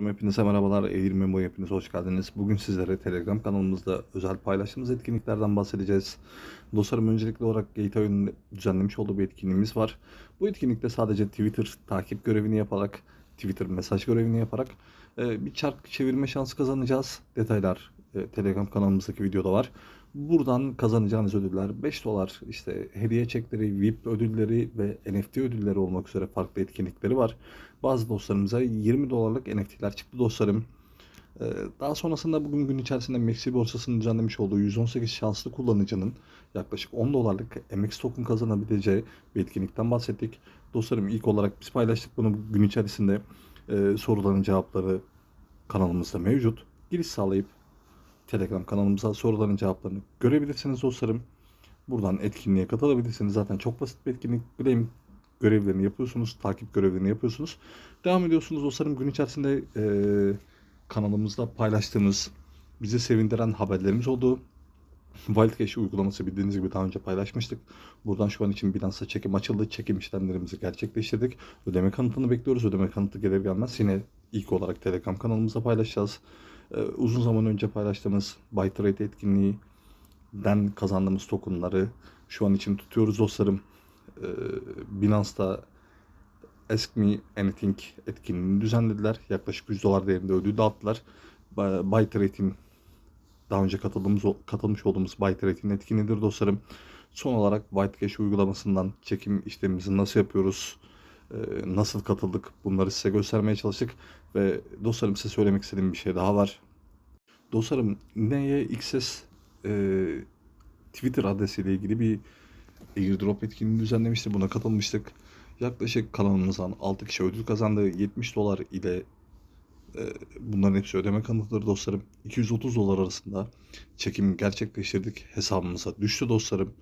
Hepinize merhabalar. Eğil Memo hepiniz hoş geldiniz. Bugün sizlere Telegram kanalımızda özel paylaştığımız etkinliklerden bahsedeceğiz. Dostlarım öncelikli olarak Gateway'ın düzenlemiş olduğu bir etkinliğimiz var. Bu etkinlikte sadece Twitter takip görevini yaparak, Twitter mesaj görevini yaparak e, bir çark çevirme şansı kazanacağız. Detaylar e, Telegram kanalımızdaki videoda var. Buradan kazanacağınız ödüller 5 dolar işte hediye çekleri, VIP ödülleri ve NFT ödülleri olmak üzere farklı etkinlikleri var. Bazı dostlarımıza 20 dolarlık NFT'ler çıktı dostlarım. Ee, Daha sonrasında bugün gün içerisinde Maxi borsasının düzenlemiş olduğu 118 şanslı kullanıcının yaklaşık 10 dolarlık MX token kazanabileceği bir etkinlikten bahsettik. Dostlarım ilk olarak biz paylaştık bunu gün içerisinde e, soruların cevapları kanalımızda mevcut. Giriş sağlayıp Telegram kanalımıza soruların cevaplarını görebilirsiniz dostlarım. Buradan etkinliğe katılabilirsiniz. Zaten çok basit bir etkinlik. Claim görevlerini yapıyorsunuz. Takip görevlerini yapıyorsunuz. Devam ediyorsunuz dostlarım. Gün içerisinde eee, kanalımızda paylaştığımız, bizi sevindiren haberlerimiz oldu. Wildcash uygulaması bildiğiniz gibi daha önce paylaşmıştık. Buradan şu an için Binance'a çekim açıldı. Çekim işlemlerimizi gerçekleştirdik. Ödeme kanıtını bekliyoruz. Ödeme kanıtı gelir gelmez yine ilk olarak Telegram kanalımızda paylaşacağız. Ee, uzun zaman önce paylaştığımız Buy Trade etkinliğinden kazandığımız tokenları şu an için tutuyoruz dostlarım. Ee, Binance'da Ask Me Anything etkinliğini düzenlediler. Yaklaşık 100 dolar değerinde ödül dağıttılar. Trade'in daha önce katıldığımız katılmış olduğumuz Buy Trade'in etkinliğidir dostlarım. Son olarak Whitecash uygulamasından çekim işlemimizi nasıl yapıyoruz, nasıl katıldık bunları size göstermeye çalıştık. Ve dostlarım size söylemek istediğim bir şey daha var. Dostlarım NYXS e, Twitter adresiyle ilgili bir airdrop etkinliği düzenlemişti. Buna katılmıştık. Yaklaşık kanalımızdan 6 kişi ödül kazandı. 70 dolar ile e, bunların hepsi ödeme kanıtları dostlarım. 230 dolar arasında çekim gerçekleştirdik. Hesabımıza düştü dostlarım.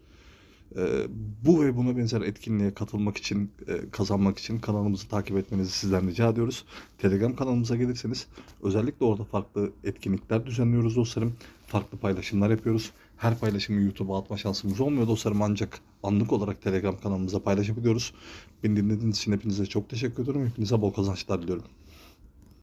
E, bu ve buna benzer etkinliğe katılmak için, e, kazanmak için kanalımızı takip etmenizi sizden rica ediyoruz. Telegram kanalımıza gelirseniz özellikle orada farklı etkinlikler düzenliyoruz dostlarım. Farklı paylaşımlar yapıyoruz. Her paylaşımı YouTube'a atma şansımız olmuyor dostlarım ancak anlık olarak Telegram kanalımıza paylaşabiliyoruz. Beni dinlediğiniz için hepinize çok teşekkür ediyorum. Hepinize bol kazançlar diliyorum.